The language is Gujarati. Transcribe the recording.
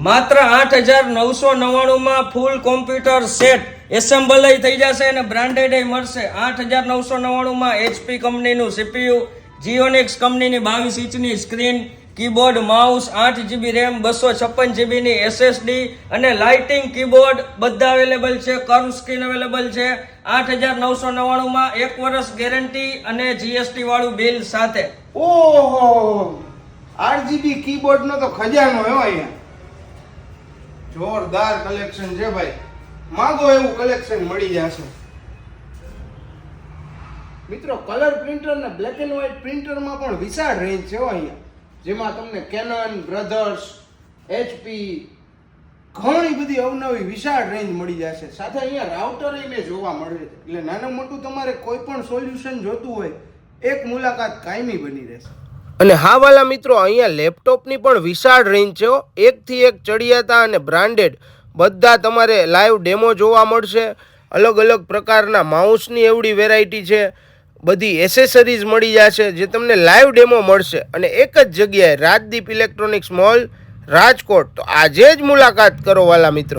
માત્ર આઠ હજાર નવસો નવ્વાણુંમાં ફૂલ કોમ્પ્યુટર સેટ એસેમ્બલ થઈ જશે અને બ્રાન્ડેડ મળશે. આઠ હજાર નવસો નવ્વાણુંમાં એચપી કંપનીનું સીપીયુ જીઓનિક્સ કંપનીની બાવીસ ઇંચની સ્ક્રીન કીબોર્ડ માઉસ આઠ જીબી રેમ બસો છપ્પન જીબીની એસએસડી અને લાઇટિંગ કીબોર્ડ બધા અવેલેબલ છે કર્વ સ્ક્રીન અવેલેબલ છે. આઠ હજાર નવસો નવ્વાણુંમાં એક વર્ષ ગેરંટી અને જીએસટી વાળું બિલ સાથે. ઓહો! આરજીબી કીબોર્ડ નો તો ખજાનો એવો અહીંયા. જોરદાર કલેક્શન છે ભાઈ. માંગો એવું કલેક્શન મળી જશે. મિત્રો કલર પ્રિન્ટર ને બ્લેક એન્ડ વ્હાઇટ પ્રિન્ટરમાં પણ વિશાળ રેન્જ છે અહીંયા. જેમાં તમને કેનન બ્રધર્સ એચપી ઘણી બધી અવનવી વિશાળ રેન્જ મળી જશે. સાથે અહીંયા રાઉટર મેં જોવા મળે છે. એટલે નાનું મોટું તમારે કોઈ પણ સોલ્યુશન જોતું હોય, એક મુલાકાત કાયમી બની રહેશે. અને હા વાલા મિત્રો, અહીંયા લેપટોપની પણ વિશાળ રેન્જ છે એકથી એક ચડિયાતા અને બ્રાન્ડેડ બધા તમારે લાઈવ ડેમો જોવા મળશે. અલગ અલગ પ્રકારના માઉસની એવડી વેરાયટી છે. બધી એસેસરીઝ મળી જશે જે તમને લાઈવ ડેમો મળશે. અને એક જ જગ્યાએ રાજદીપ ઇલેક્ટ્રોનિક્સ મોલ રાજકોટ. તો આજે જ મુલાકાત કરો વાલા મિત્રો.